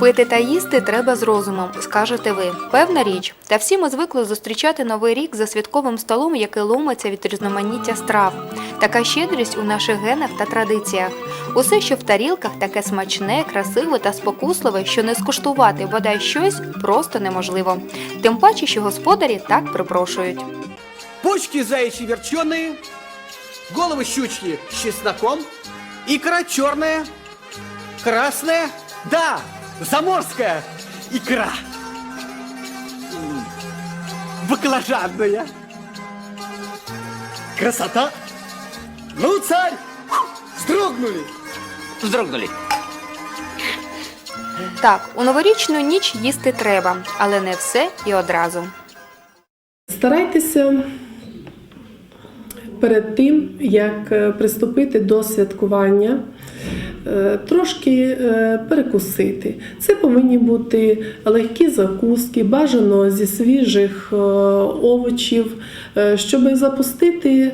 Пити та їсти треба з розумом, скажете ви. Певна річ. Та всі ми звикли зустрічати новий рік за святковим столом, який ломиться від різноманіття страв. Така щедрість у наших генах та традиціях. Усе, що в тарілках, таке смачне, красиве та спокусливе, що не скуштувати бодай щось просто неможливо. Тим паче, що господарі так припрошують. Почки заячьи верченые, головы щучьи с чесноком, икра черная, красная, да, заморская икра. Баклажанная. Красота. Ну, царь, строгнули. Вздрогнули. Так, у новорічну ніч їсти треба, але не все і одразу. Старайтеся перед тим, як е, приступити до святкування, е, трошки е, перекусити. Це повинні бути легкі закуски, бажано зі свіжих овочів, щоб запустити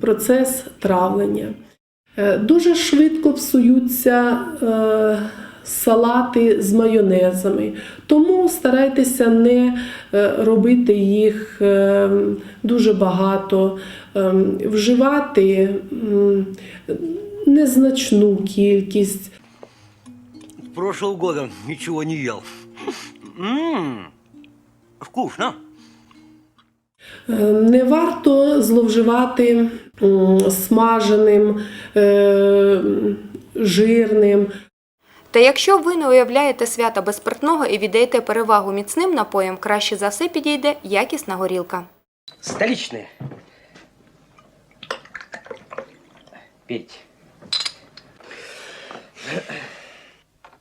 процес травлення. Дуже швидко псуються салати з майонезами, тому старайтеся не е, робити їх е, дуже багато, е, вживати незначну кількість. Прошлого года ничего не. Ммм, вкусно. Не варто зловживати смаженим, жирним. Та якщо ви не уявляєте свята без спиртного і віддаєте перевагу міцним напоям, краще за все підійде якісна горілка. Столичные. Пейте.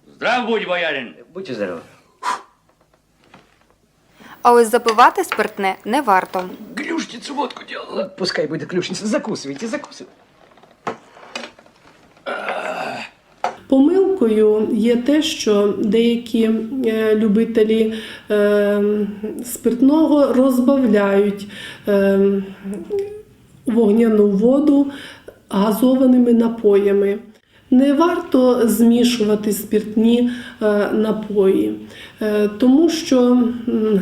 Здрав будь, боярин! Будьте здоровы. А ось запивати спиртне не варто. Глюшницу водку делала. Пускай будет ключница. Закусывайте, закусывайте. Помилкою є те, що деякі е, любителі е, спиртного розбавляють е, вогняну воду газованими напоями. Не варто змішувати спиртні е, напої, тому що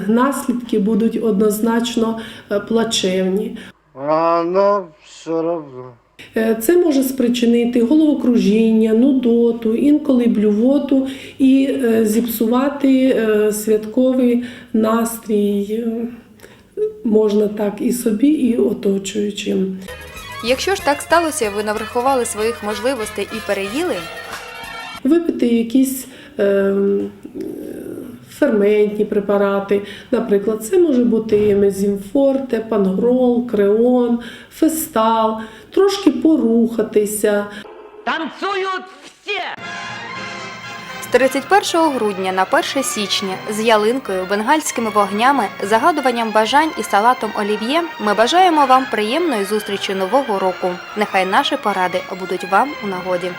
наслідки будуть однозначно плачевні. Оно все равно. Е, Це може спричинити головокружіння, нудоту, інколи блювоту і е, зіпсувати е, святковий настрій. Можна так і собі, і оточуючим. Якщо ж так сталося, ви наврахували своїх можливостей і переїли, Випити якісь е, м, ферментні препарати. Наприклад, це може бути мезімфорте, пангрол, креон, фестал, трошки порухатися. Танцуют все! з 31 грудня на 1 січня з ялинкою, бенгальськими вогнями, загадуванням бажань і салатом олів'є ми бажаємо вам приємної зустрічі нового року. Нехай наші поради будуть вам у нагоді.